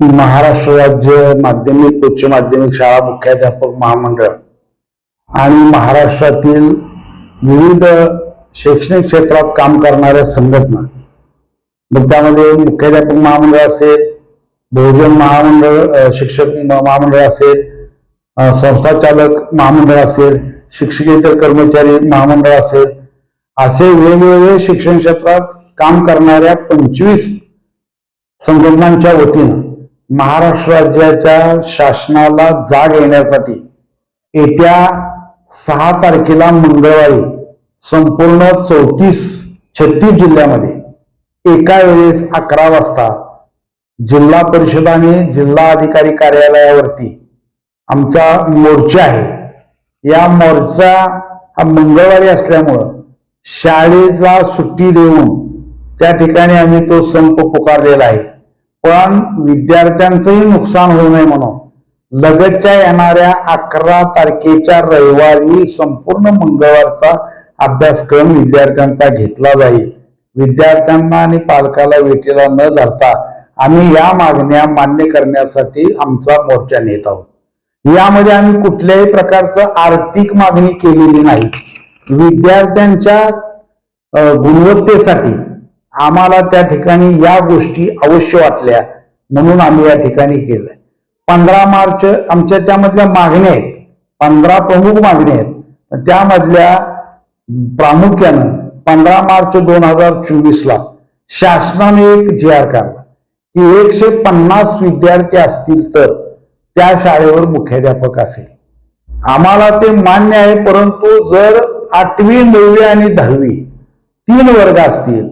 महाराष्ट्र राज्य माध्यमिक उच्च माध्यमिक शाळा मुख्याध्यापक महामंडळ आणि महाराष्ट्रातील विविध शैक्षणिक क्षेत्रात काम करणाऱ्या संघटना मग त्यामध्ये मुख्याध्यापक महामंडळ असेल बहुजन महामंडळ शिक्षक महामंडळ असेल संस्था चालक महामंडळ असेल शिक्षकेतर कर्मचारी महामंडळ असेल असे वेगवेगळे शिक्षण क्षेत्रात काम करणाऱ्या पंचवीस संघटनांच्या वतीनं महाराष्ट्र राज्याच्या शासनाला जाग येण्यासाठी येत्या सहा तारखेला मंगळवारी संपूर्ण चौतीस छत्तीस जिल्ह्यामध्ये एका वेळेस अकरा वाजता जिल्हा परिषद आणि जिल्हा अधिकारी कार्यालयावरती आमचा मोर्चा आहे. या मोर्चा हा मंगळवारी असल्यामुळं शाळेला सुट्टी देऊन त्या ठिकाणी आम्ही तो संप पुकारलेला आहे. पण विद्यार्थ्यांचंही नुकसान होऊ नये म्हणून. लगतच्या येणाऱ्या अकरा तारखेच्या रविवारी संपूर्ण मंगळवारचा अभ्यासक्रम विद्यार्थ्यांचा घेतला जाईल. विद्यार्थ्यांना आणि पालकाला वेटीला न धरता आम्ही या मागण्या मान्य करण्यासाठी आमचा मोर्चा नेत आहोत. यामध्ये आम्ही कुठल्याही प्रकारचं आर्थिक मागणी केलेली नाही. विद्यार्थ्यांच्या गुणवत्तेसाठी आम्हाला त्या ठिकाणी या गोष्टी अवश्य वाटल्या. म्हणून आम्ही या ठिकाणी केलं पंधरा मार्च आमच्या त्यामधल्या मागण्या आहेत. पंधरा प्रमुख मागण्या आहेत. त्यामधल्या प्रामुख्यानं पंधरा मार्च दोन हजार चोवीस ला शासनाने एक जी आर काढला. की एकशे पन्नास विद्यार्थी असतील तर त्या शाळेवर मुख्याध्यापक असेल. आम्हाला ते मान्य आहे परंतु जर आठवी नववी आणि दहावी तीन वर्ग असतील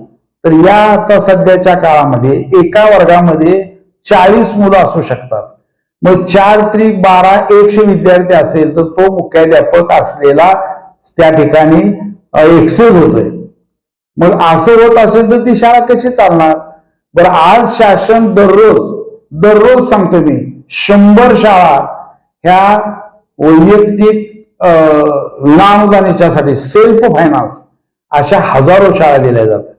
तर या आता सध्याच्या काळामध्ये एका वर्गामध्ये चाळीस मुलं असू शकतात. मग चार त्रिक बारा एकशे विद्यार्थी असेल तर तो मुख्याध्यापक असलेला त्या ठिकाणी एक्सेल होतोय. मग असं होत असेल तर ती शाळा कशी चालणार? बरं आज शासन दररोज दररोज सांगतो मी शंभर शाळा ह्या वैयक्तिक अं, विनाअनुदानाच्यासाठी सेल्फ फायनान्स अशा हजारो शाळा दिल्या जातात.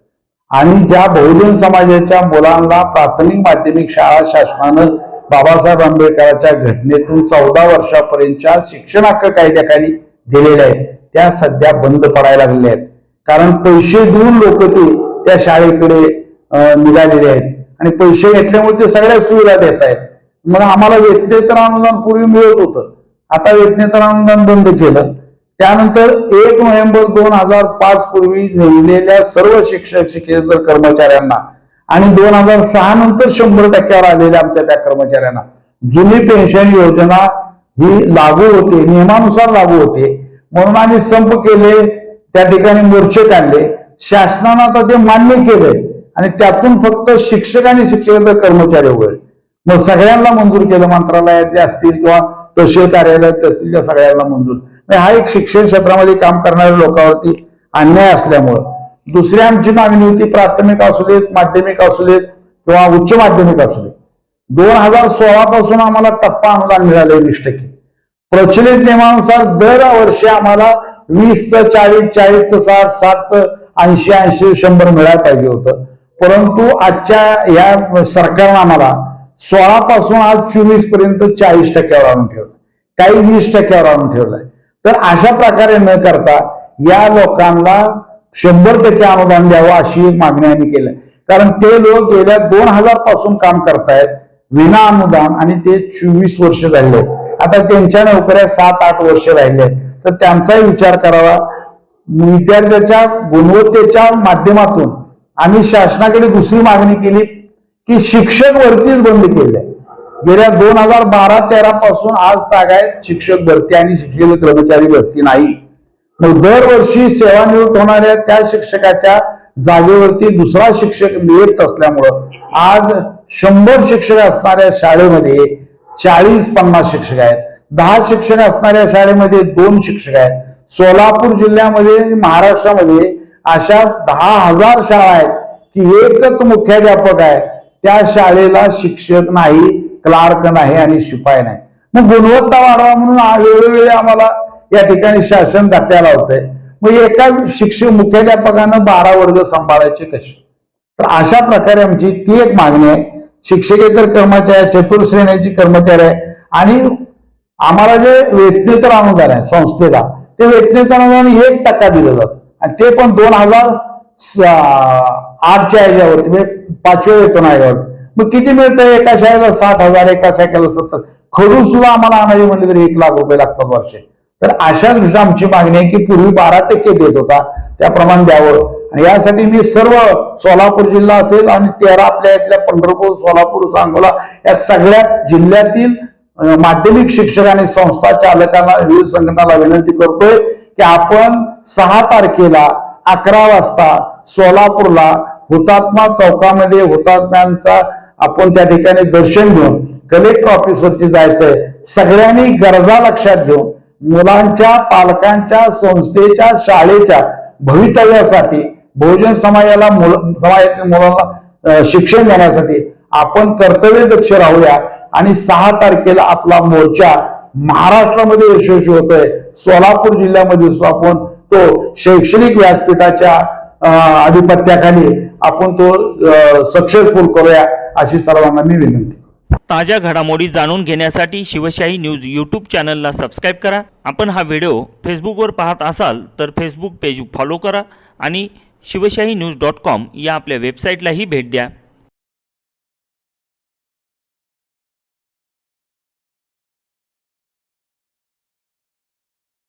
आणि ज्या बहुजन समाजाच्या मुलांना प्राथमिक माध्यमिक शाळा शासनानं बाबासाहेब आंबेडकरांच्या घटनेतून चौदा वर्षापर्यंतच्या शिक्षण हक्क कायद्याखाली दिलेल्या आहेत. त्या सध्या बंद पडायला लागलेल्या आहेत. कारण पैसे देऊन लोक ते त्या शाळेकडे निघालेले आहेत. आणि पैसे घेतल्यामुळे ते सगळ्या सुविधा देत आहेत. मग आम्हाला वेतनेतर अनुदान पूर्वी मिळत होतं. आता वेतनेतर अनुदान बंद केलं. त्यानंतर एक नोव्हेंबर दोन हजार पाच पूर्वी नेमलेल्या सर्व शिक्षक शिक्षकेतर कर्मचाऱ्यांना आणि दोन हजार सहा नंतर शंभर टक्क्यावर आलेल्या आमच्या त्या कर्मचाऱ्यांना जुनी पेन्शन योजना ही लागू होते नियमानुसार लागू होते. म्हणून आम्ही संप केले त्या ठिकाणी मोर्चे काढले. शासनानं आता ते मान्य केलंय आणि त्यातून फक्त शिक्षक आणि शिक्षकेतर कर्मचारी वगैरे मग सगळ्यांना मंजूर केलं मंत्रालयातले असतील किंवा तहसील कार्यालयात असतील त्या सगळ्यांना मंजूर. हा एक शिक्षण क्षेत्रामध्ये काम करणाऱ्या लोकांवरती अन्याय असल्यामुळं. दुसरी आमची मागणी होती प्राथमिक असू देत माध्यमिक असू देत किंवा उच्च माध्यमिक असू देत. दोन हजार सोळा पासून आम्हाला टप्पा अनुदान मिळालंय वीस टक्के. प्रचलित नियमानुसार दर वर्षी आम्हाला वीस तर चाळीस चाळीस साठ साठ ऐंशी ऐंशी शंभर मिळायला पाहिजे होतं. परंतु आजच्या या सरकारनं आम्हाला सोळा पासून आज चोवीसपर्यंत चाळीस टक्क्यावर आणून ठेवलं. काही वीस टक्क्यावर आणून ठेवलंय. तर अशा प्रकारे न करता या लोकांना शंभर टक्के अनुदान द्यावं अशी एक मागणी आम्ही केली. कारण ते लोक गेल्या दोन हजारपासून काम करतायत विना अनुदान आणि ते चोवीस वर्ष झाले आता त्यांच्या नोकऱ्या सात आठ वर्ष राहिले. तर त्यांचाही विचार करावा. विद्यार्थ्याच्या गुणवत्तेच्या माध्यमातून आम्ही शासनाकडे दुसरी मागणी केली की शिक्षक वरतीच बंद केले गेल्या दोन हजार बारा तेरा पासून आज तागायत शिक्षक भरती आणि शिक्षक कर्मचारी भरती नाही. मग दरवर्षी सेवानिवृत्त होणाऱ्या त्या शिक्षकाच्या जागेवरती दुसरा शिक्षक मिळत असल्यामुळं आज शंभर शिक्षक असणाऱ्या शाळेमध्ये चाळीस पन्नास शिक्षक आहेत. दहा शिक्षक असणाऱ्या शाळेमध्ये दोन शिक्षक आहेत. सोलापूर जिल्ह्यामध्ये आणि महाराष्ट्रामध्ये अशा दहा हजार शाळा आहेत की एकच मुख्याध्यापक आहे. त्या शाळेला शिक्षक नाही. क्लार्क नाही आणि शिपाई नाही. मग गुणवत्ता वाढवा म्हणून वेळोवेळी आम्हाला या ठिकाणी शासन धट्ट्याला होतंय. मग एका शिक्षक मुख्याध्यापकानं बारा वर्ग सांभाळायचे कसे? तर अशा प्रकारे आमची ती एक मागणी आहे. शिक्षकेतर कर्मचारी आहे, चतुर्श्रेणीची कर्मचारी आहे. आणि आम्हाला जे वेतनेतर अनुदान आहे संस्थेला ते वेतनेतर अनुदान एक टक्का दिलं जातं. आणि ते पण दोन हजार आठच्या ह्याच्यावरती म्हणजे पाचव्या वेतन आयोगावर. मग किती मिळतंय एका शाळेला साठ हजार एका शाळेला सत्तर. खडू सुद्धा आम्हाला आणायचे म्हणले तरी एक लाख रुपये लागतात वर्षे. तर अशा दृष्टीने आमची मागणी आहे की पूर्वी बारा टक्के देत होता त्याप्रमाणे द्यावं. आणि यासाठी मी सर्व सोलापूर जिल्हा असेल आणि तेरा आपल्या इथल्या पंढरपूर सोलापूर सांगोला या सगळ्या जिल्ह्यातील माध्यमिक शिक्षक आणि संस्था चालकांना विविध संघटनाला विनंती करतोय की आपण सहा तारखेला अकरा वाजता सोलापूरला हुतात्मा चौकामध्ये हुतात्म्यांचा आपण त्या ठिकाणी दर्शन घेऊन कलेक्टर ऑफिसवरती जायचंय. सगळ्यांनी गरजा लक्षात घेऊन मुलांच्या पालकांच्या संस्थेच्या शाळेच्या भवितव्यासाठी बहुजन समाजाला मुल समाजातील मुलांना शिक्षण देण्यासाठी आपण कर्तव्य दक्ष राहूया. आणि सहा तारखेला आपला मोर्चा महाराष्ट्रामध्ये यशस्वी होतोय. सोलापूर जिल्ह्यामध्ये आपण तो शैक्षणिक व्यासपीठाच्या अं, अधिपत्याखाली आपण तो सक्सेसफुल करूया अशी सर्वांना मी विनंती ताज्या घडामोडी जाणून घेण्यासाठी शिवशाही न्यूज यूट्यूब चॅनलला सबस्क्राईब करा. आपण हा व्हिडिओ फेसबुकवर पाहत असाल तर फेसबुक पेज फॉलो करा आणि शिवशाही न्यूज डॉट कॉम या आपल्या वेबसाईटलाही भेट द्या.